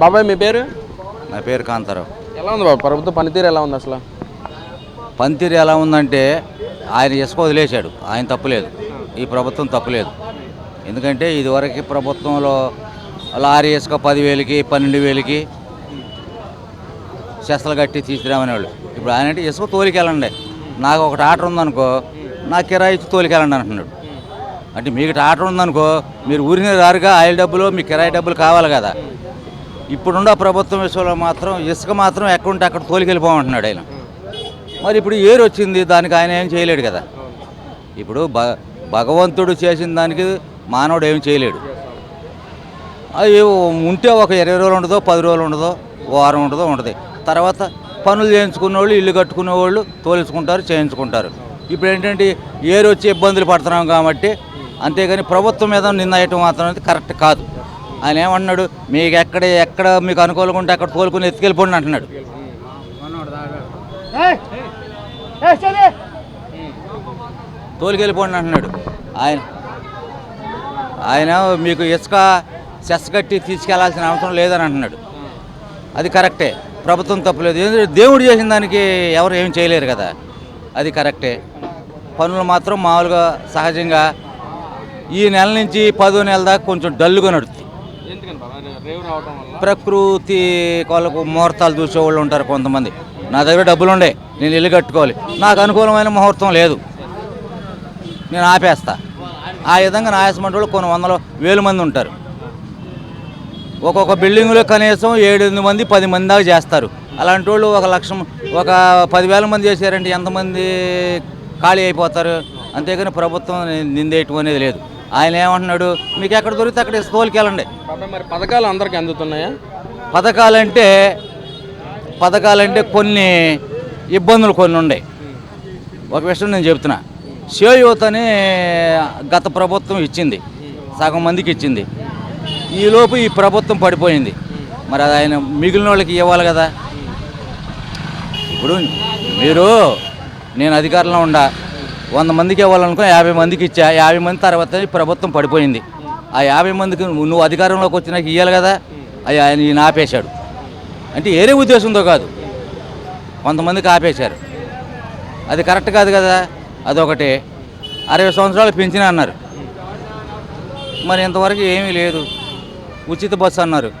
బాబాయ్ మీ పేరు? నా పేరు కాంతారావు. ఎలా ఉంది బాబు? ప్రభుత్వ పనితీరు ఎలా ఉంది అసలు? పనితీరు ఎలా ఉందంటే ఆయన ఇసుక వదిలేశాడు. ఆయన తప్పులేదు. ఈ ప్రభుత్వం తప్పులేదు. ఎందుకంటే ఇదివరకు ప్రభుత్వంలో లారీ ఇసుక పదివేలకి పన్నెండు వేలకి చెసలు కట్టి తీసుకురామనేవాళ్ళు ఇప్పుడు ఆయన అంటే ఇసుక తోలికెళ్ళండి. నాకు ఒకటి ఆర్డర్ ఉందనుకో నా కిరాయి ఇచ్చి తోలికెళ్ళండి అంటున్నాడు. అంటే మీకు ఆర్డర్ ఉందనుకో మీరు ఊరిని రారుగా ఆయిల్ డబ్బులు మీ కిరాయి డబ్బులు కావాలి కదా. ఇప్పుడున్న ప్రభుత్వం విషయంలో మాత్రం ఇసుక మాత్రం ఎక్కడుంటే అక్కడ తోలికెళ్ళిపోమంటున్నాడు ఆయన. మరి ఇప్పుడు ఏరు వచ్చింది దానికి ఆయన ఏం చేయలేడు కదా. ఇప్పుడు భ భగవంతుడు చేసిన దానికి మానవుడు ఏం చేయలేడు. అవి ఉంటే ఒక ఇరవై రోజులు ఉండదో పది రోజులు ఉండదో వారం ఉండదో ఉంటుంది. తర్వాత పనులు చేయించుకున్న వాళ్ళు ఇల్లు కట్టుకునే వాళ్ళు తోలుచుకుంటారు చేయించుకుంటారు. ఇప్పుడు ఏంటంటే ఏరు వచ్చి ఇబ్బందులు పడుతున్నాం కాబట్టి అంతేగాని ప్రభుత్వం మీద నిందయటం మాత్రం అనేది కరెక్ట్ కాదు. ఆయన ఏమన్నాడు మీకు ఎక్కడ ఎక్కడ మీకు అనుకూలంగా ఉంటే అక్కడ తోలుకుని ఎత్తుకెళ్ళిపోండి అంటున్నాడు. తోలుకెళ్ళిపోండి అంటున్నాడు. ఆయన ఆయన మీకు ఇసుక సెస్ కట్టి తీసుకెళ్ళాల్సిన అవసరం లేదని అంటున్నాడు. అది కరెక్టే. ప్రభుత్వం తప్పులేదు ఎందుకంటే దేవుడు చేసిన దానికి ఎవరు ఏం చేయలేరు కదా. అది కరెక్టే. పనులు మాత్రం మామూలుగా సహజంగా ఈ నెల నుంచి పదో నెల దాకా కొంచెం డల్లుగా నడుస్తుంది ప్రకృతి వాళ్ళకు ముహూర్తాలు చూసేవాళ్ళు ఉంటారు కొంతమంది. నా దగ్గర డబ్బులు ఉండే నేను ఇల్లు కట్టుకోవాలి. నాకు అనుకూలమైన ముహూర్తం లేదు. నేను ఆపేస్తా. ఆ విధంగా నాయసమంటి వాళ్ళు కొన్ని వందల వేలు మంది ఉంటారు. ఒక్కొక్క బిల్డింగ్లో కనీసం ఏడు ఎనిమిది మంది పది మంది దాకా చేస్తారు. అలాంటి వాళ్ళు ఒక లక్ష ఒక పదివేల మంది చేశారంటే ఎంతమంది ఖాళీ అయిపోతారు? అంతేగాని ప్రభుత్వం నిందేయటం అనేది లేదు. ఆయన ఏమంటున్నాడు మీకు ఎక్కడ దొరికితే అక్కడ తోలికి వెళ్ళండి మరి పథకాలు అందరికీ అందుతున్నాయా? పథకాలంటే పథకాలంటే కొన్ని ఇబ్బందులు కొన్ని ఉన్నాయి. ఒక విషయం నేను చెప్తున్నా. చేయూత అని గత ప్రభుత్వం ఇచ్చింది. సగం మందికి ఇచ్చింది. ఈలోపు ఈ ప్రభుత్వం పడిపోయింది. మరి అది ఆయన మిగిలిన వాళ్ళకి ఇవ్వాలి కదా. ఇప్పుడు మీరు నేను అధికారంలో ఉండా వంద మందికి ఇవ్వాలనుకో యాభై మందికి ఇచ్చా. యాభై మంది తర్వాత ప్రభుత్వం పడిపోయింది. ఆ యాభై మందికి నువ్వు అధికారంలోకి వచ్చినాక ఇవ్వాలి కదా. అది ఆయన ఈయన ఆపేశాడు. అంటే ఏరే ఉద్దేశంతో కాదు. కొంతమందికి ఆపేశారు. అది కరెక్ట్ కాదు కదా. అదొకటి. అరవై సంవత్సరాలు పెంచిన అన్నారు. మరి ఇంతవరకు ఏమీ లేదు. ఉచిత బస్సు అన్నారు.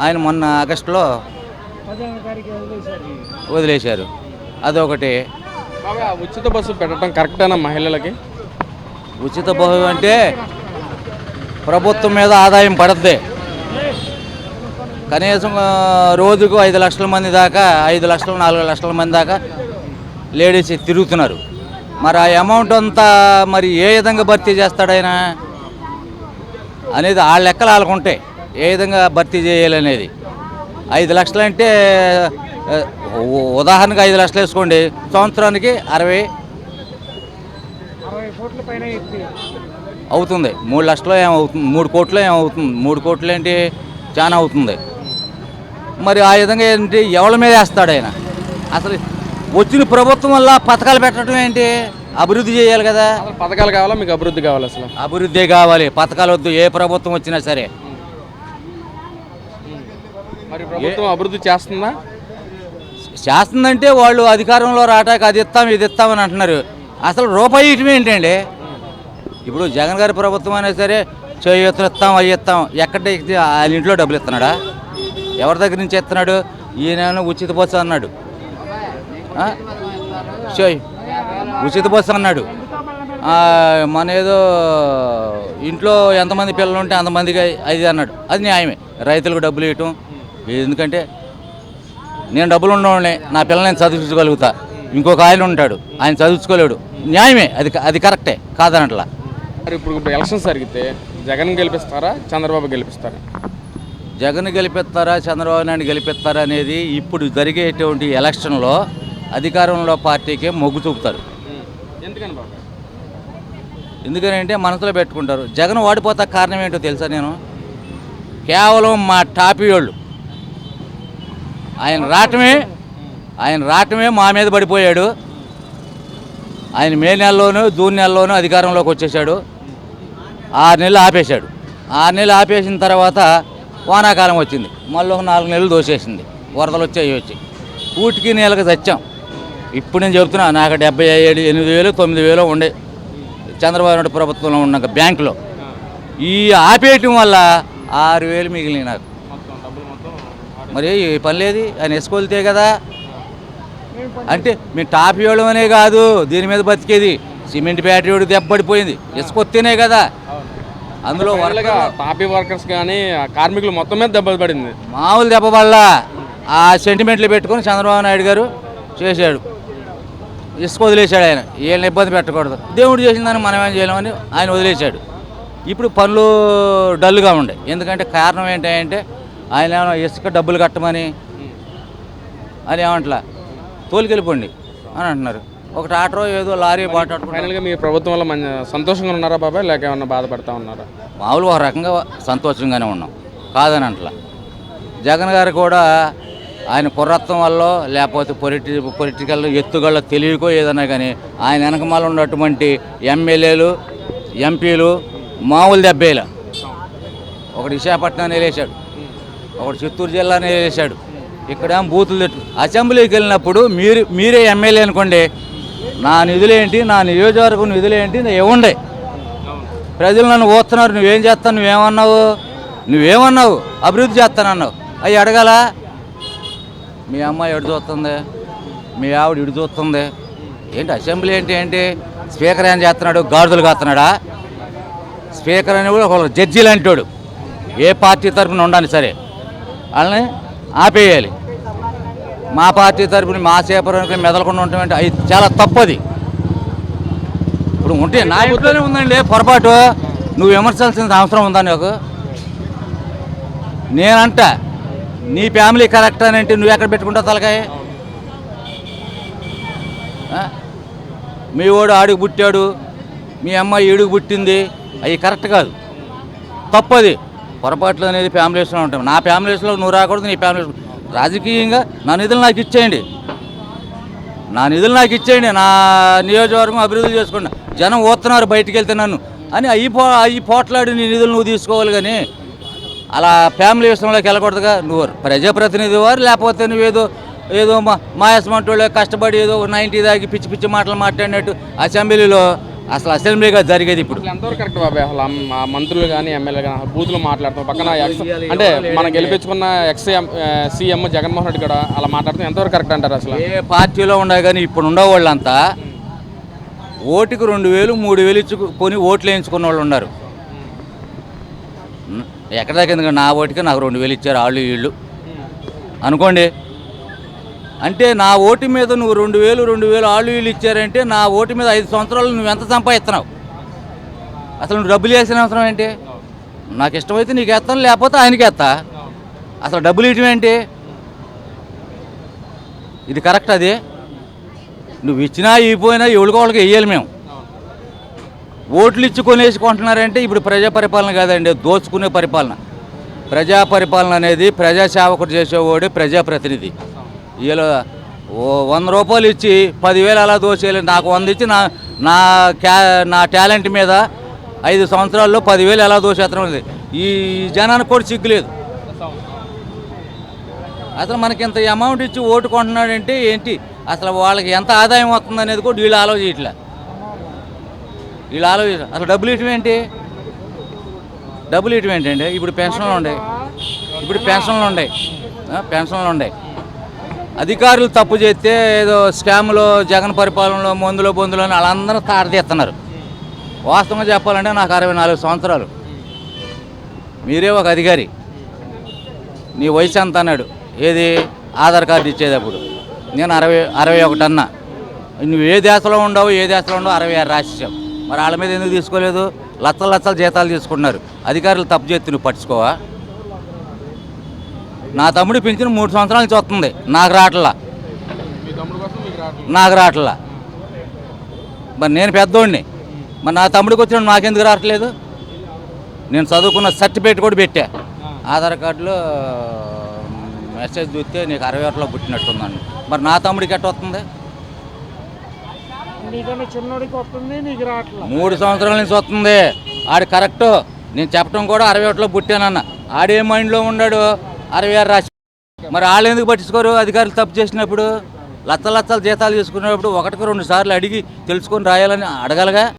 ఆయన మొన్న ఆగస్టులో వదిలేశారు. అదొకటి. ఉచిత బస్సు పెట్టడం కరెక్టేనా మహిళలకి? ఉచిత బస్సు అంటే ప్రభుత్వం మీద ఆదాయం పడద్ది. కనీసం రోజుకు ఐదు లక్షల మంది దాకా ఐదు లక్షలు నాలుగు లక్షల మంది దాకా లేడీస్ తిరుగుతున్నారు. మరి ఆ అమౌంట్ అంతా మరి ఏ విధంగా భర్తీ చేస్తాడైనా అనేది ఆ లెక్కలు వాళ్ళకుంటాయి ఏ విధంగా భర్తీ చేయాలనేది. ఐదు లక్షలు అంటే ఉదాహరణకు ఐదు లక్షలు వేసుకోండి. సంవత్సరానికి అరవై అవుతుంది. మూడు లక్షలు ఏమవుతుంది? మూడు కోట్లు ఏమవుతుంది? మూడు కోట్లు ఏంటి? చాలా అవుతుంది. మరి ఆ విధంగా ఏంటి? ఎవరి మీద వేస్తాడు ఆయన? అసలు వచ్చిన ప్రభుత్వం వల్ల పథకాలు పెట్టడం ఏంటి? అభివృద్ధి చేయాలి కదా. పథకాలు కావాలా? మీకు అభివృద్ధి కావాలి అసలు. అభివృద్ధి కావాలి. పథకాలు వద్దు. ఏ ప్రభుత్వం వచ్చినా సరే. మరి ప్రభుత్వం అభివృద్ధి చేస్తుందా? చేస్తుందంటే వాళ్ళు అధికారంలో రావటానికి అది ఇస్తాం ఇది ఇస్తామని అంటున్నారు. అసలు రూపాయి ఇటం ఏంటండి? ఇప్పుడు జగన్ గారి ప్రభుత్వం అయినా సరే చేయూతలు ఇస్తాం అవి ఇస్తాం. ఎక్కడ వాళ్ళ ఇంట్లో డబ్బులు ఇస్తున్నాడా? ఎవరి దగ్గర నుంచి ఇస్తున్నాడు? ఈయన ఉచిత బస్సు అన్నాడు. ఉచిత బస్సు అన్నాడు. మన ఏదో ఇంట్లో ఎంతమంది పిల్లలు ఉంటే అంతమందికి అది అన్నాడు. అది న్యాయమే. రైతులకు డబ్బులు ఇవ్వటం ఎందుకంటే నేను డబ్బులు ఉన్నవాడిని నా పిల్లల్ని నేను చదివించగలుగుతా. ఇంకొక ఆయన ఉంటాడు ఆయన చదివించుకోలేడు. న్యాయమే అది అది కరెక్టే కాదనట్లా. మరి ఇప్పుడు ఇప్పుడు ఎలక్షన్స్ జరిగితే జగన్ గెలిపిస్తారా చంద్రబాబు గెలిపిస్తారా? జగన్ గెలిపిస్తారా చంద్రబాబు నాయుడు గెలిపిస్తారా అనేది ఇప్పుడు జరిగేటువంటి ఎలక్షన్లో అధికారంలో పార్టీకే మొగ్గు చూపుతారు. ఎందుకని బాబు? ఎందుకనంటే మనసులో పెట్టుకుంటారు. జగన్ ఓడిపోతా కారణం ఏంటో తెలుసా నేను? కేవలం మా టాపీ వాళ్ళు. ఆయన రావటమే ఆయన రావటమే మా మీద పడిపోయాడు. ఆయన మే నెలలోనూ జూన్ నెలలోనూ అధికారంలోకి వచ్చేసాడు ఆరు నెలలు ఆపేశాడు. ఆరు నెలలు ఆపేసిన తర్వాత వానాకాలం వచ్చింది. మళ్ళీ ఒక నాలుగు నెలలు దోసేసింది. వరదలు వచ్చాయి వచ్చాయి. ఊటికి నీళ్ళకి తెచ్చాం ఇప్పుడు నేను చెప్తున్నా నాకు డెబ్బై ఏడు ఎనిమిది వేలు తొమ్మిది వేలు ఉండే. చంద్రబాబు నాయుడు ప్రభుత్వంలో ఉన్నాక బ్యాంకులో. ఈ ఆపేయటం వల్ల ఆరు వేలు మిగిలినాయి నాకు. మరి పని లేదు ఆయన వేసుకోలితే కదా. అంటే మేము టాప్ ఇవ్వడం అనే కాదు దీని మీద బతికేది. Cement factory దెబ్బడిపోయింది. ఇసుకొస్తేనే కదా. అందులో టాపీ వర్కర్స్ కానీ కార్మికులు మొత్తం మీద దెబ్బ పడింది. మామూలు దెబ్బ వల్ల ఆ సెంటిమెంట్లు పెట్టుకొని చంద్రబాబు నాయుడు గారు చేశాడు. ఇసుక వదిలేశాడు ఆయన. వీళ్ళని ఇబ్బంది పెట్టకూడదు. దేవుడు చేసిన దాన్ని మనం ఏం చేయలేమని ఆయన వదిలేశాడు. ఇప్పుడు పనులు డల్గా ఉండే. ఎందుకంటే కారణం ఏంటంటే ఆయన ఏమన్నా ఇసుక డబ్బులు కట్టమని అని ఏమంటలా? తోలికెళ్ళిపోండి అని అంటున్నారు. ఒక ఆటో ఏదో లారీ ఫైనల్గా మీ ప్రభుత్వం వల్ల మంచి సంతోషంగా ఉన్నారా బాబాయ్? లేక ఏమన్నా బాధపడతా ఉన్నారా? మామూలుగా ఒక రకంగా సంతోషంగానే ఉన్నాం. కాదని అంటలా. జగన్ గారు కూడా ఆయన కుర్రత్వం వల్ల లేకపోతే పొలిటి పొలిటికల్ ఎత్తుగళ్ళ తెలియకో ఏదన్నా కానీ ఆయన వెనకమాల ఉన్నటువంటి ఎమ్మెల్యేలు ఎంపీలు మామూలు దెబ్బేల. ఒకటి విశాఖపట్నం వేసాడు ఒకడు చిత్తూరు జిల్లానే వేసాడు ఇక్కడ బూతులు తిట్టు అసెంబ్లీకి వెళ్ళినప్పుడు మీరు మీరే ఎమ్మెల్యే అనుకోండి నా నిధులేంటి నా నియోజకవర్గం నిధులేంటి ఇవ్వండి. ప్రజలు నన్ను ఓస్తున్నారు నువ్వేం చేస్తావు నువ్వేమన్నావు? నువ్వేమన్నావు? అభివృద్ధి చేస్తానన్నావు. అవి అడగాల? మీ అమ్మాయి ఎడు చూస్తుంది? మీ ఆవిడ ఇడు చూస్తుంది? ఏంటి అసెంబ్లీ ఏంటి ఏంటి? స్పీకర్ ఏం చేస్తున్నాడు? గాడుదలు కాస్తున్నాడా? స్పీకర్ అని కూడా ఒక జడ్జీలు అంటాడు ఏ పార్టీ తరఫున ఉండాలి సరే. వాళ్ళని ఆపేయాలి. మా పార్టీ తరఫున మా సేపరానికి మెదలకుండా ఉంటామంటే అది చాలా తప్పది. ఇప్పుడు ఉంటే నా ఇంట్లోనే ఉందండి. పొరపాటు. నువ్వు విమర్శించాల్సిన అవసరం ఉందా నాకు? నేనంట నీ ఫ్యామిలీ కరెక్ట్ అని అంటే నువ్వు ఎక్కడ పెట్టుకుంటావు తలకాయ? మీ వాడు ఆడికి పుట్టాడు మీ అమ్మాయి ఈడుగు పుట్టింది అవి కరెక్ట్ కాదు. తప్పది. పొరపాట్లు అనేది ఫ్యామిలీస్లో ఉంటాం నా ఫ్యామిలీస్లో నువ్వు రాకూడదు నీ ఫ్యామిలీ రాజకీయంగా నా నిధులు నాకు ఇచ్చేయండి. నా నిధులు నాకు ఇచ్చేయండి. నా నియోజకవర్గం అభివృద్ధి చేసుకోండి జనం ఓతున్నారు బయటికి వెళ్తే నన్ను. అని అయ్యి పో అయ్యి పోట్లాడి నీ నిధులు నువ్వు తీసుకోవాలి కానీ అలా ఫ్యామిలీ విషయంలోకి వెళ్ళకూడదుగా. నువ్వు ప్రజాప్రతినిధి వారు లేకపోతే నువ్వేదో ఏదో మా మాయస్మంటోళ్ళు కష్టపడి ఏదో నైంటీ దాకి పిచ్చి పిచ్చి మాటలు మాట్లాడినట్టు అసెంబ్లీలో అసలు అసెంబ్లీగా జరిగేది ఇప్పుడు. ఎంతవరకు కరెక్ట్ బాబాయ్? అసలు మంత్రులు కానీ ఎమ్మెల్యే కానీ బూతులు మాట్లాడతాం పక్కన ఎక్స్ అంటే మనం గెలిపించుకున్న ఎక్స్ సీఎం జగన్మోహన్ రెడ్డి కూడా అలా మాట్లాడతాం ఎంతవరకు కరెక్ట్ అంటారు అసలు? ఏ పార్టీలో ఉండే కానీ ఇప్పుడు ఉండే వాళ్ళంతా ఓటుకు రెండు వేలు మూడు వేలు ఇచ్చి కొని ఓట్లు వేయించుకున్న వాళ్ళు ఉన్నారు. ఎక్కడ ఎందుకంటే నా ఓటుకి నాకు రెండు వేలు ఇచ్చారు వాళ్ళు వీళ్ళు. అనుకోండి అంటే నా ఓటు మీద నువ్వు రెండు వేలు రెండు వేలు ఆళ్ళు వీళ్ళు ఇచ్చారంటే నా ఓటు మీద ఐదు సంవత్సరాలు నువ్వు ఎంత సంపాదిస్తున్నావు? అసలు నువ్వు డబ్బులు వేసిన అవసరం ఏంటి? నాకు ఇష్టమైతే నీకు వేస్తాను లేకపోతే ఆయనకి వేస్తా. అసలు డబ్బులు ఇవ్వటం ఏంటి? ఇది కరెక్ట్ అది? నువ్వు ఇచ్చినా ఇవ్వపోయినా ఎవరికి వాళ్ళకి వెయ్యాలి మేము. ఓట్లు ఇచ్చి కొనేసుకుంటున్నారంటే ఇప్పుడు ప్రజా పరిపాలన కాదండి దోచుకునే పరిపాలన. ప్రజా పరిపాలన అనేది ప్రజాసేవకుడు చేసేవాడు ప్రజాప్రతినిధి. వీళ్ళు వంద రూపాయలు ఇచ్చి పదివేలు అలా దోచేయాలి నాకు వంద ఇచ్చి నా నా క్యా నా టాలెంట్ మీద ఐదు సంవత్సరాల్లో పదివేలు ఎలా దోచేస్తాం ఈ జనానికి కూడా సిగ్గులేదు అసలు మనకి ఇంత అమౌంట్ ఇచ్చి ఓటు కొంటున్నాడంటే ఏంటి? అసలు వాళ్ళకి ఎంత ఆదాయం వస్తుంది అనేది కూడా వీళ్ళు ఆలోచించట్లే వీళ్ళు ఆలోచించ అసలు డబ్బులు ఇవ్వటం ఏంటి? డబ్బులు ఇవ్వటం ఏంటండి ఇప్పుడు పెన్షన్లు ఉన్నాయి ఇప్పుడు పెన్షన్లు ఉన్నాయి పెన్షన్లు ఉన్నాయి అధికారులు తప్పు చేస్తే ఏదో స్కామ్లో జగన్ పరిపాలనలో మందులో బొందులో అని వాళ్ళందరూ తాడతీస్తున్నారు వాస్తవంగా చెప్పాలంటే నాకు అరవై నాలుగు సంవత్సరాలు. మీరే ఒక అధికారి. నీ వయసు ఎంత అన్నాడు? ఏది? ఆధార్ కార్డు ఇచ్చేటప్పుడు. నేను అరవై అరవై ఒకటి అన్నా. నువ్వు ఏ దేశంలో ఉండవు ఏ దేశంలో ఉండవు అరవై ఆరు రాసేసావు. మరి వాళ్ళ మీద ఎందుకు తీసుకోలేదు? లచ్చలు లచ్చలు జీతాలు తీసుకుంటున్నారు. అధికారులు తప్పు చేస్తే నువ్వు పట్టుకోవా నా తమ్ముడు పింఛను మూడు సంవత్సరాల నుంచి వస్తుంది నాకు రావట్లా. రావట్లేదు నాకు రావట్లా. మరి నేను పెద్దోడిని. మరి నా తమ్ముడికి వచ్చిన నాకెందుకు రావట్లేదు? నేను చదువుకున్న సర్టిఫికేట్ కూడా పెట్టా. ఆధార్ కార్డులో మెసేజ్ చూస్తే నీకు అరవై ఒకటిలో పుట్టినట్టుందండి మరి నా తమ్ముడికి ఎట్ట వస్తుంది? మూడు సంవత్సరాల నుంచి వస్తుంది. ఆడు కరెక్ట్. నేను చెప్పడం కూడా అరవై ఒకటిలో పుట్టానన్న. ఆడే మైండ్లో ఉన్నాడు. అరవై ఆరు రాసి మరి వాళ్ళు ఎందుకు పట్టించుకోరు? అధికారులు తప్పు చేసినప్పుడు లచ్చ లచ్చలు జీతాలు తీసుకునేటప్పుడు ఒకటికి రెండు సార్లు అడిగి తెలుసుకొని రాయాలని అడగలగా.